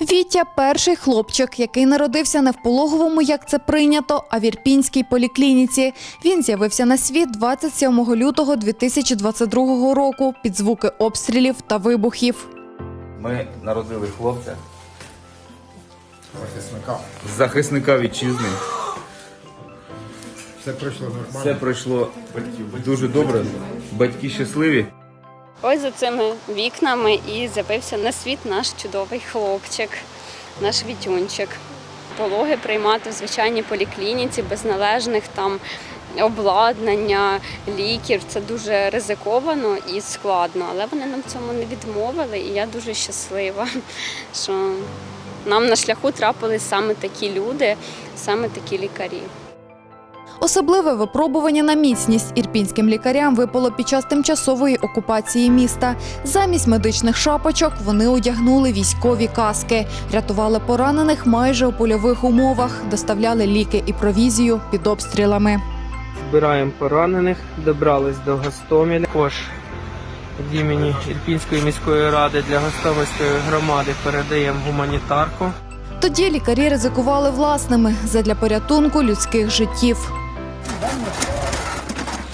Вітя перший хлопчик, який народився не в пологовому, як це прийнято, а в Ірпінській поліклініці. Він з'явився на світ 27 лютого 2022 року під звуки обстрілів та вибухів. Ми народили хлопця, захисника. захисника вітчизни. Все пройшло нормально. Все пройшло дуже добре. Батьки щасливі. Ось за цими вікнами і з'явився на світ наш чудовий хлопчик, наш вітюнчик. Пологи приймати в звичайній поліклініці без належних там обладнання, ліків. Це дуже ризиковано і складно, але вони нам в цьому не відмовили, і я дуже щаслива, що нам на шляху трапились саме такі люди, саме такі лікарі. Особливе випробування на міцність ірпінським лікарям випало під час тимчасової окупації міста. Замість медичних шапочок вони одягнули військові каски, рятували поранених майже у польових умовах, доставляли ліки і провізію під обстрілами. Збираємо поранених, добрались до Гостомеля. Також від імені Ірпінської міської ради для Гостомельської громади передаємо гуманітарку. Тоді лікарі ризикували власними задля порятунку людських життів.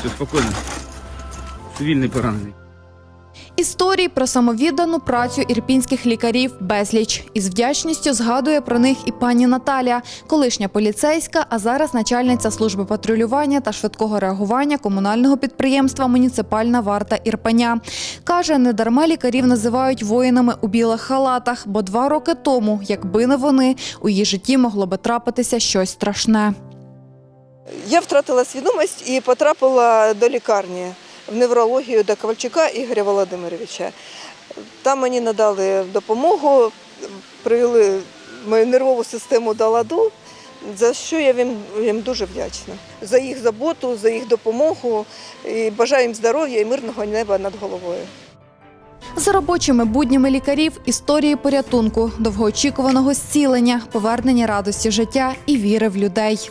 Все спокійно. Цивільний поранений. Історії про самовіддану працю ірпінських лікарів безліч. Із вдячністю згадує про них і пані Наталя, колишня поліцейська, а зараз начальниця служби патрулювання та швидкого реагування комунального підприємства Муніципальна варта Ірпеня. Каже, недарма лікарів називають воїнами у білих халатах, бо два роки тому, якби не вони, у її житті могло би трапитися щось страшне. Я втратила свідомість і потрапила до лікарні в неврологію до Ковальчука Ігоря Володимировича. Там мені надали допомогу, привели мою нервову систему до ладу, за що я їм, дуже вдячна. За їх заботу, за їх допомогу і бажаю їм здоров'я і мирного неба над головою. За робочими буднями лікарів історії порятунку, довгоочікуваного зцілення, повернення радості життя і віри в людей.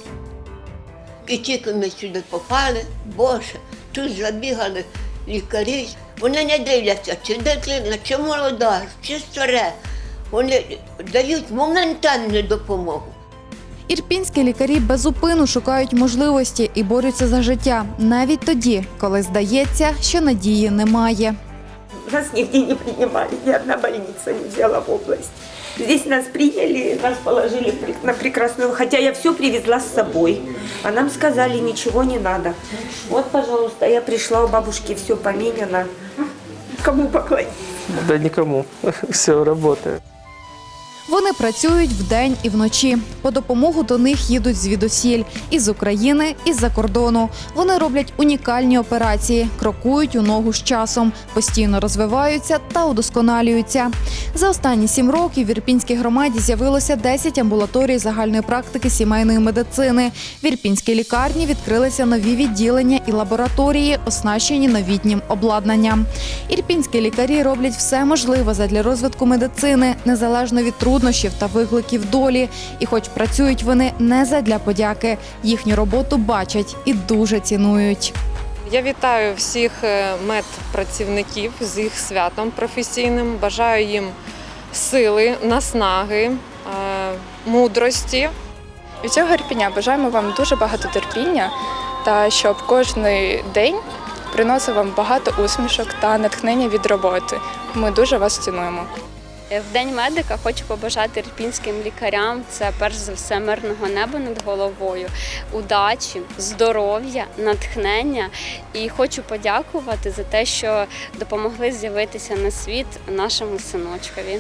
І тільки ми сюди попали, Боже, тут забігали лікарі. Вони не дивляться, чи дитина, чи молода, чи старе. Вони дають моментальну допомогу. Ірпінські лікарі безупину шукають можливості і борються за життя навіть тоді, коли здається, що надії немає. Нас нигде не принимали, ни одна больница не взяла в область. Здесь нас приняли, нас положили на прекрасную, хотя я все привезла с собой. А нам сказали, ничего не надо. Вот, пожалуйста, я пришла, у бабушки все поменено. Кому поклониться? Да нікому. Все, працює. Вони працюють вдень і вночі. По допомогу до них їдуть звідусіль із України і з-за кордону. Вони роблять унікальні операції, крокують у ногу з часом, постійно розвиваються та удосконалюються. За останні сім років в Ірпінській громаді з'явилося 10 амбулаторій загальної практики сімейної медицини. В Ірпінській лікарні відкрилися нові відділення і лабораторії, оснащені новітнім обладнанням. Ірпінські лікарі роблять все можливе задля розвитку медицини, незалежно від труднощів та викликів долі. І, хоч працюють вони не задля подяки, їхню роботу бачать і дуже цінують. Я вітаю всіх е, медпрацівників з їх святом професійним. Бажаю їм сили, наснаги, е, мудрості. Від цього Ірпіня бажаємо вам дуже багато терпіння та щоб кожен день приносив вам багато усмішок та натхнення від роботи. Ми дуже вас цінуємо. Е, В День медика хочу побажати ірпінським лікарям це перш за все мирного неба над головою, удачі, здоров'я, натхнення. І хочу подякувати за те, що допомогли з'явитися на світ нашому синочкові.